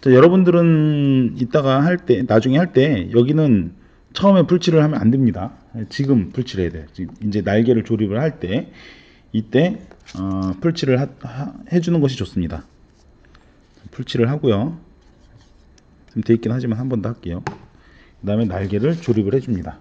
자, 여러분들은 이따가 할 때, 나중에 할 때, 여기는 처음에 풀칠을 하면 안 됩니다. 지금 풀칠해야 돼요. 지금 이제 날개를 조립을 할 때, 이때, 어, 풀칠을 하- 하- 해주는 것이 좋습니다. 풀칠을 하고요. 지금 돼 있긴 하지만 한 번 더 할게요. 그 다음에 날개를 조립을 해줍니다.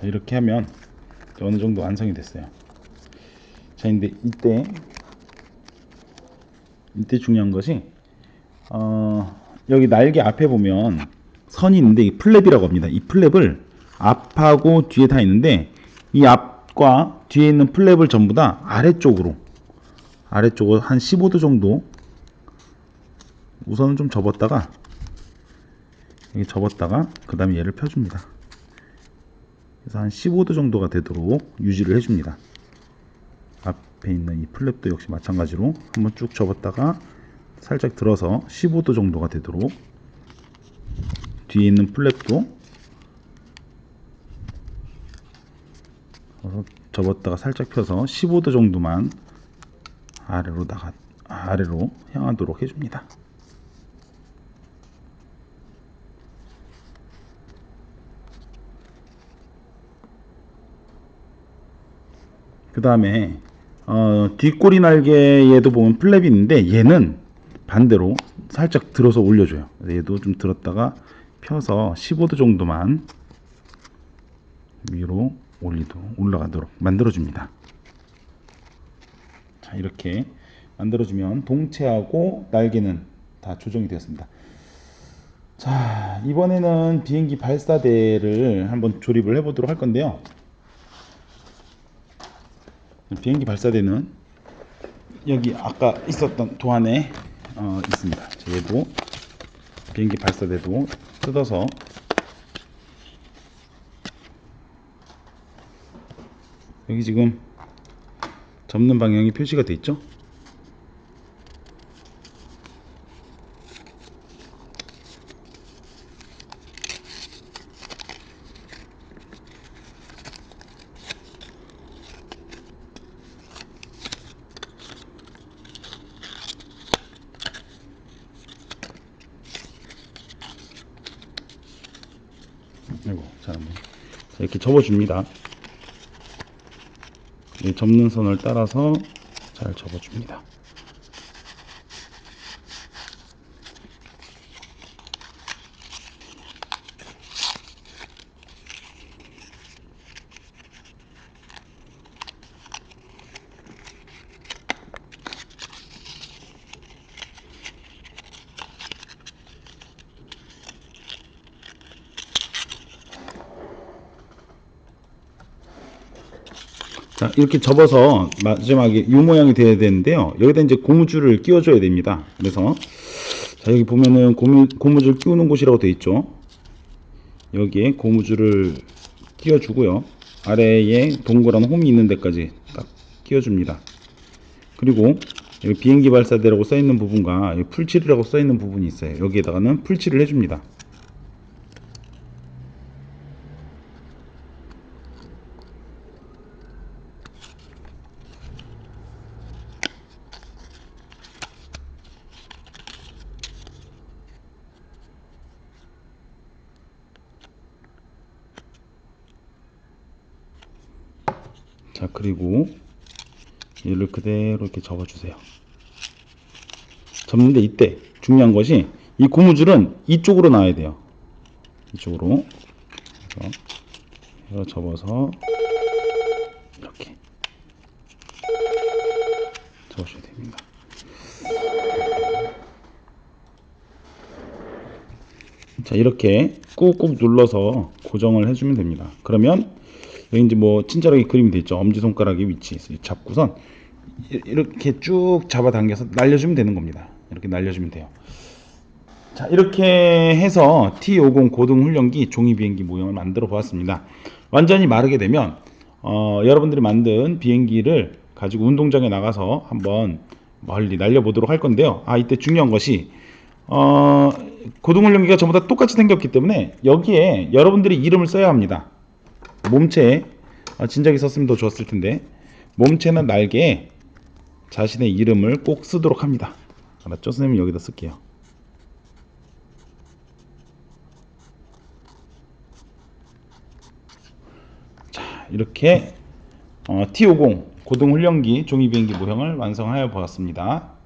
자, 이렇게 하면 어느 정도 완성이 됐어요. 자, 근데 이때 이때 중요한 것이 어, 여기 날개 앞에 보면 선이 있는데 이 플랩이라고 합니다. 이 플랩을 앞하고 뒤에 다 있는데 이 앞과 뒤에 있는 플랩을 전부 다 아래쪽으로 아래쪽으로 한 15도 정도 우선은 좀 접었다가 여기 접었다가 그 다음에 얘를 펴줍니다. 그래서 한 15도 정도가 되도록 유지를 해줍니다. 앞에 있는 이 플랩도 역시 마찬가지로 한번 쭉 접었다가 살짝 들어서 15도 정도가 되도록 뒤에 있는 플랩도 접었다가 살짝 펴서 15도 정도만 아래로 나가 아래로 향하도록 해줍니다. 그 다음에 어, 뒷꼬리 날개에도 보면 플랩이 있는데 얘는 반대로 살짝 들어서 올려줘요. 얘도 좀 들었다가 펴서 15도 정도만 위로 올리도 올라가도록 만들어줍니다. 자 이렇게 만들어주면 동체하고 날개는 다 조정이 되었습니다. 자 이번에는 비행기 발사대를 한번 조립을 해 보도록 할 건데요. 비행기 발사대는 여기 아까 있었던 도안에 어, 있습니다. 자, 얘도 비행기 발사대도 뜯어서 여기 지금 접는 방향이 표시가 돼 있죠? 아이고 잘한번 자, 이렇게 접어줍니다. 이 접는 선을 따라서 잘 접어줍니다. 자, 이렇게 접어서 마지막에 이 모양이 돼야 되는데요. 여기다 이제 고무줄을 끼워줘야 됩니다. 그래서 자, 여기 보면은 고무, 고무줄 끼우는 곳이라고 되어 있죠. 여기에 고무줄을 끼워주고요. 아래에 동그란 홈이 있는 데까지 딱 끼워줍니다. 그리고 비행기 발사대라고 써 있는 부분과 풀칠이라고 써 있는 부분이 있어요. 여기에다가는 풀칠을 해줍니다. 자, 그리고 얘를 그대로 이렇게 접어주세요. 접는데 이때 중요한 것이 이 고무줄은 이쪽으로 나와야 돼요. 이쪽으로. 그래서 접어서 이렇게 접으셔야 됩니다. 자, 이렇게 꾹꾹 눌러서 고정을 해주면 됩니다. 그러면 여기 이제 뭐 친절하게 그림이 되어 있죠. 엄지손가락의 위치 잡고선 이- 이렇게 쭉 잡아당겨서 날려주면 되는 겁니다. 이렇게 날려주면 돼요. 자 이렇게 해서 T50 고등훈련기 종이 비행기 모형을 만들어 보았습니다. 완전히 마르게 되면 어, 여러분들이 만든 비행기를 가지고 운동장에 나가서 한번 멀리 날려보도록 할 건데요. 아 이때 중요한 것이 어, 고등훈련기가 전부 다 똑같이 생겼기 때문에 여기에 여러분들이 이름을 써야 합니다. 몸체에 아, 진작에 썼으면 더 좋았을 텐데 몸체나 날개에 자신의 이름을 꼭 쓰도록 합니다. 알았죠? 선생님 여기다 쓸게요. 자 이렇게 어, T50 고등훈련기 종이 비행기 모형을 완성하여 보았습니다.